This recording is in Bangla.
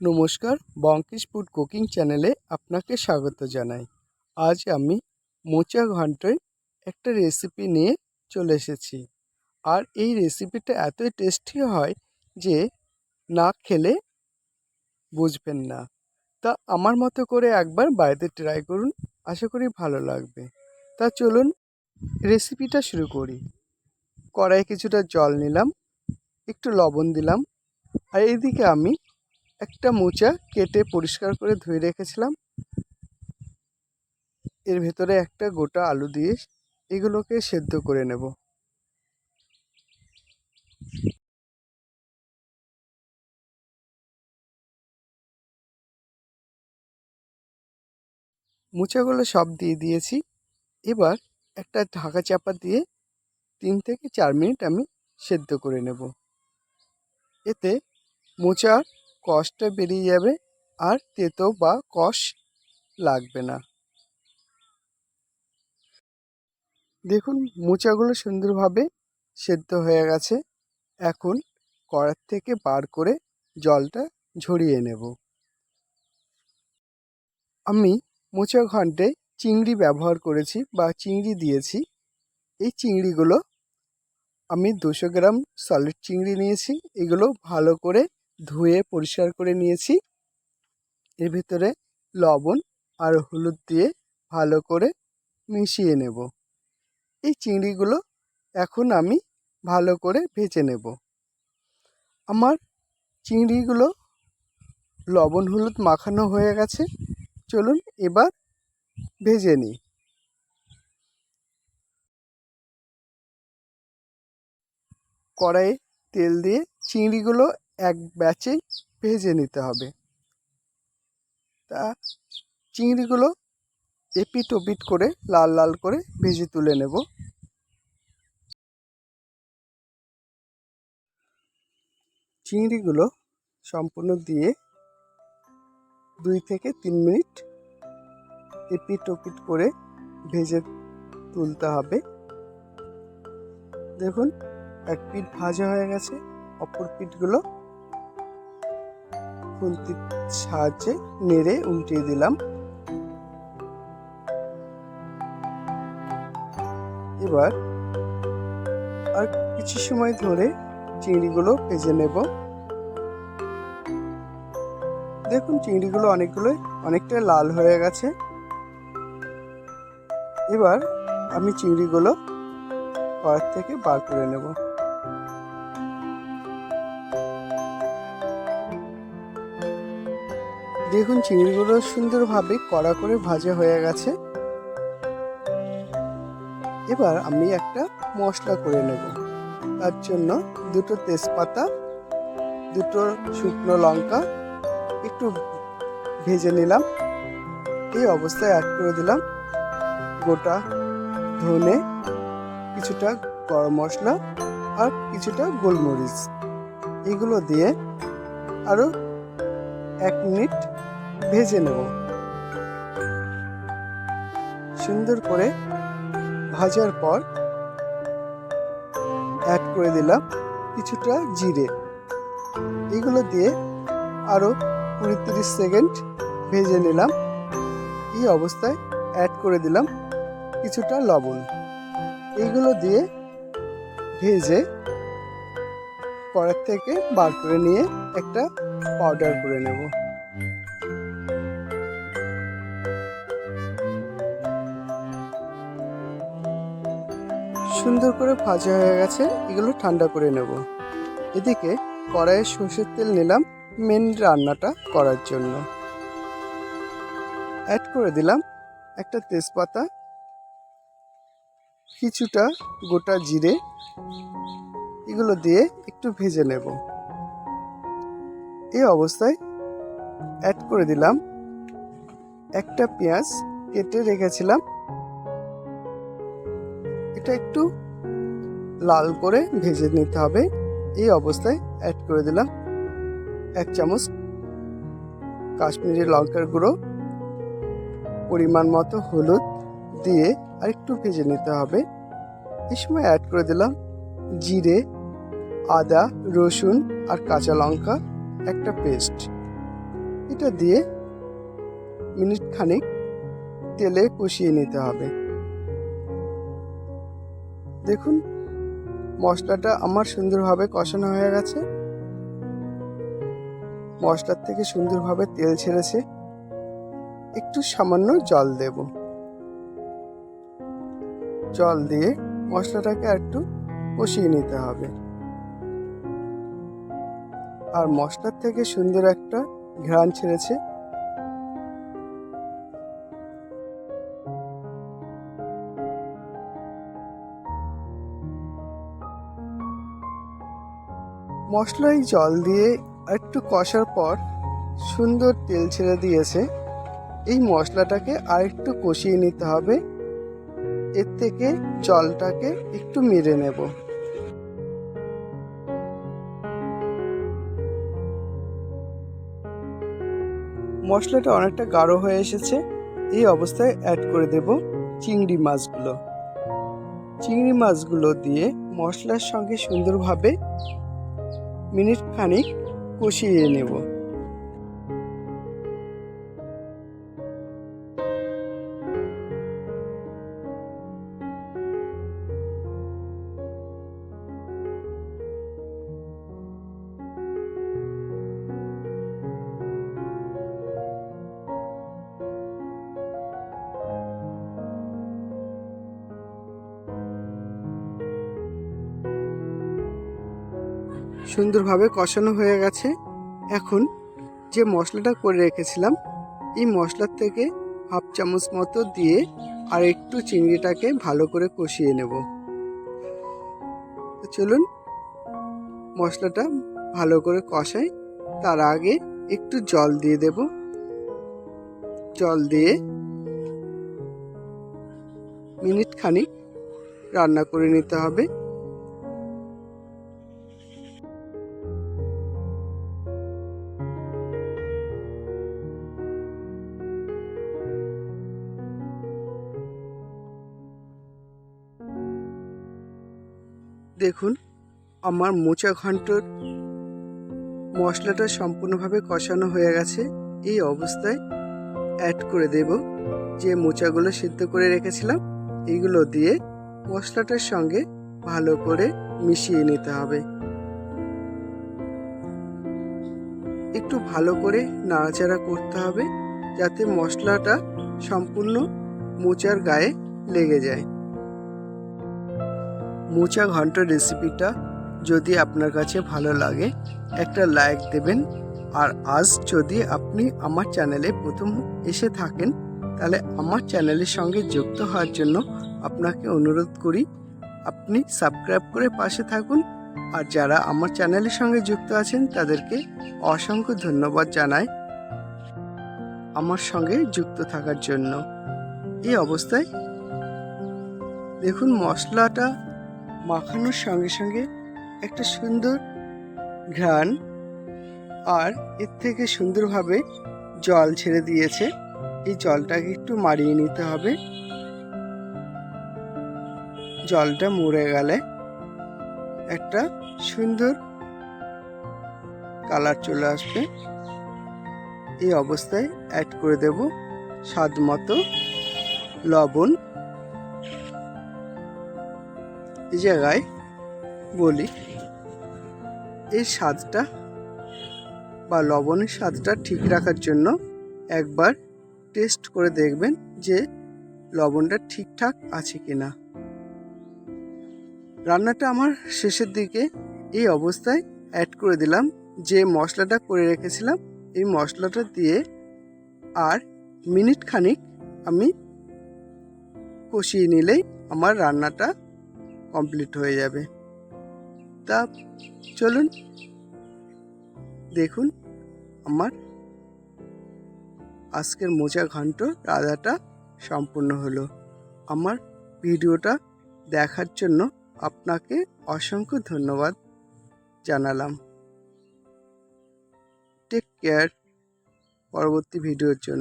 নমস্কার, বঙ্কিশ ফুড কুকিং চ্যানেলে আপনাকে স্বাগত জানাই। আজ আমি মোচা ঘন্টের একটা রেসিপি নিয়ে চলে এসেছি। আর এই রেসিপিটা এতই টেস্টি হয় যে না খেলে বুঝবেন না। তা আমার মতো করে একবার বাড়িতে ট্রাই করুন, আশা করি ভালো লাগবে। তা চলুন রেসিপিটা শুরু করি। কড়াইয়ে কিছুটা জল নিলাম, একটু লবণ দিলাম, আর এইদিকে আমি একটা মোচা কেটে পরিষ্কার করে ধুয়ে রেখেছিলাম। এর ভেতরে একটা গোটা আলু দিয়ে এগুলোকে সেদ্ধ করে নেব। মোচাগুলো সব দিয়ে দিয়েছি। এবার একটা ঢাকা চাপা দিয়ে তিন থেকে চার মিনিট আমি সেদ্ধ করে নেব। এতে মোচার কষটা বেরিয়ে যাবে আর তেতো বা কষ লাগবে না। দেখুন, মোচাগুলো সুন্দরভাবে সেদ্ধ হয়ে গেছে। এখন কড়ার থেকে বার করে জলটা ঝরিয়ে নেব। আমি মোচা ঘন্টে চিংড়ি ব্যবহার করেছি বা চিংড়ি দিয়েছি। এই চিংড়িগুলো আমি দুশো গ্রাম সলিড চিংড়ি নিয়েছি। এগুলো ভালো করে ধুয়ে পরিষ্কার করে নিয়েছি। এর ভিতরে লবণ আর হলুদ দিয়ে ভালো করে মিশিয়ে নেব। এই চিংড়িগুলো এখন আমি ভালো করে ভেজে নেব। আমার চিংড়িগুলো লবণ হলুদ মাখানো হয়ে গেছে। চলুন এবার ভেজে নিই। কড়াইয়ে তেল দিয়ে চিংড়িগুলো এক ব্যাচেই ভেজে নিতে হবে। তা চিংড়িগুলো এপিট ওপিট করে লাল লাল করে ভেজে তুলে নেব। চিংড়িগুলো সম্পূর্ণ দিয়ে দুই থেকে তিন মিনিট এপিট ওপিট করে ভেজে তুলতে হবে। দেখুন, এক পিঠ ভাজা হয়ে গেছে, অপর পিঠগুলো খুন্তির সাহায্যে নেড়ে উল্টিয়ে দিলাম। এবার আর কিছু সময় ধরে চিংড়িগুলো ভেজে নেব। দেখুন, চিংড়িগুলো অনেকগুলো, অনেকটা লাল হয়ে গেছে। এবার আমি চিংড়িগুলো কড়ার থেকে বার করে নেব। দেখুন চিংড়িগুলো সুন্দরভাবে কড়া করে ভাজা হয়ে গেছে। এবার আমি একটা মশলা করে নেব। তার জন্য দুটো তেজপাতা, দুটো শুকনো লঙ্কা, একটু ভেজে নিলাম। এই অবস্থায় অ্যাড করে দিলাম গোটা ধনে, কিছুটা গরম মশলা আর কিছুটা গোলমরিচ। এগুলো দিয়ে আরও এক মিনিট ভেজে নেব। সুন্দর করে ভাজার পর অ্যাড করে দিলাম কিছুটা জিরে। এগুলো দিয়ে আরও কুড়ি তিরিশ সেকেন্ড ভেজে নিলাম। এই অবস্থায় অ্যাড করে দিলাম কিছুটা লবণ। এইগুলো দিয়ে ভেজে কড়ার থেকে বার করে নিয়ে একটা পাউডার করে নেব। সুন্দর করে ভাজা হয়ে গেছে, এগুলো ঠান্ডা করে নেব। এদিকে কড়াইয়ে সর্ষের তেল নিলাম মেন রান্নাটা করার জন্য। অ্যাড করে দিলাম একটা তেজপাতা, কিছুটা গোটা জিরে, এগুলো দিয়ে একটু ভেজে নেব। এই অবস্থায় অ্যাড করে দিলাম একটা পেঁয়াজ কেটে রেখেছিলাম এটা একটু লাল করে ভেজে নিতে হবে। এই অবস্থায় অ্যাড করে দিলাম এক চামচ কাশ্মীরি লঙ্কার গুঁড়ো, পরিমাণ মতো হলুদ দিয়ে আর একটু ভেজে নিতে হবে। এই সময় অ্যাড করে দিলাম জিরে, আদা, রসুন আর কাঁচা লঙ্কা একটা পেস্ট এটা দিয়ে মিনিট খানিক তেলে কষিয়ে নিতে হবে। দেখুন, মশলাটা আমার সুন্দরভাবে কষানো হয়ে গেছে। মশলার থেকে সুন্দরভাবে তেল ছেড়েছে। একটু সামান্য জল দেব। জল দিয়ে মশলাটাকে একটু কষিয়ে নিতে হবে। আর মশলার থেকে সুন্দর একটা ঘ্রাণ ছেড়েছে। মশলায় জল দিয়ে একটু কষার পর সুন্দর তেল ছেড়ে দিয়েছে। এই মশলাটাকে আরেকটু কষিয়ে নিতে হবে। এর থেকে জলটাকে একটু মেরে নেব। মশলাটা অনেকটা গাঢ় হয়ে এসেছে। এই অবস্থায় অ্যাড করে দেব চিংড়ি মাছগুলো। চিংড়ি মাছগুলো দিয়ে মশলার সঙ্গে সুন্দরভাবে মিনিট খানিক কষিয়ে নেব। সুন্দরভাবে কষানো হয়ে গেছে। এখন যে মশলাটা করে রেখেছিলাম, এই মশলার থেকে হাফ চামচ মতো দিয়ে আর একটু চিংড়িটাকে ভালো করে কষিয়ে নেব। চলুন, মশলাটা ভালো করে কষাই, তার আগে একটু জল দিয়ে দেব। জল দিয়ে মিনিট খানিক রান্না করে নিতে হবে। দেখুন, আমার মোচা ঘন্টর মশলাটা সম্পূর্ণভাবে কষানো হয়ে গেছে। এই অবস্থায় অ্যাড করে দেব যে মোচাগুলো সিদ্ধ করে রেখেছিলাম এইগুলো দিয়ে মশলাটার সঙ্গে ভালো করে মিশিয়ে নিতে হবে। একটু ভালো করে নাড়াচাড়া করতে হবে, যাতে মশলাটা সম্পূর্ণ মোচার গায়ে লেগে যায়। মোচা ঘন্ট রেসিপিটা যদি আপনার কাছে ভালো লাগে, একটা লাইক দেবেন। আর আজ যদি আপনি আমার চ্যানেলে প্রথম এসে থাকেন, তাহলে আমার চ্যানেলের সঙ্গে যুক্ত হওয়ার জন্য আপনাকে অনুরোধ করি, আপনি সাবস্ক্রাইব করে পাশে থাকুন। আর যারা আমার চ্যানেলের সঙ্গে যুক্ত আছেন, তাদেরকে অসংখ্য ধন্যবাদ জানাই আমার সঙ্গে যুক্ত থাকার জন্য। এই অবস্থায় দেখুন মশলাটা মাখানোর সঙ্গে সঙ্গে একটা সুন্দর ঘ্রাণ আর এর থেকে সুন্দরভাবে জল ছেড়ে দিয়েছে। এই জলটাকে একটু মারিয়ে নিতে হবে। জলটা মরে গেলে একটা সুন্দর কালার চলে আসবে। এই অবস্থায় অ্যাড করে দেব স্বাদ মতো লবণ। এই জায়গায় বলি, এই স্বাদটা বা লবণের স্বাদটা ঠিক রাখার জন্য একবার টেস্ট করে দেখবেন যে লবণটা ঠিকঠাক আছে কি না রান্নাটা আমার শেষের দিকে এই অবস্থায় অ্যাড করে দিলাম, যে মশলাটা করে রেখেছিলাম, এই মশলাটা দিয়ে আর মিনিট খানিক আমি কষিয়ে নিলেই আমার রান্নাটা কমপ্লিট হয়ে যাবে। তা চলুন, দেখুন আমার আজকের মোচা ঘন্ট রাধাটা সম্পূর্ণ হলো। আমার ভিডিওটা দেখার জন্য আপনাকে অসংখ্য ধন্যবাদ জানালাম। টেক কেয়ার পরবর্তী ভিডিওর জন্য।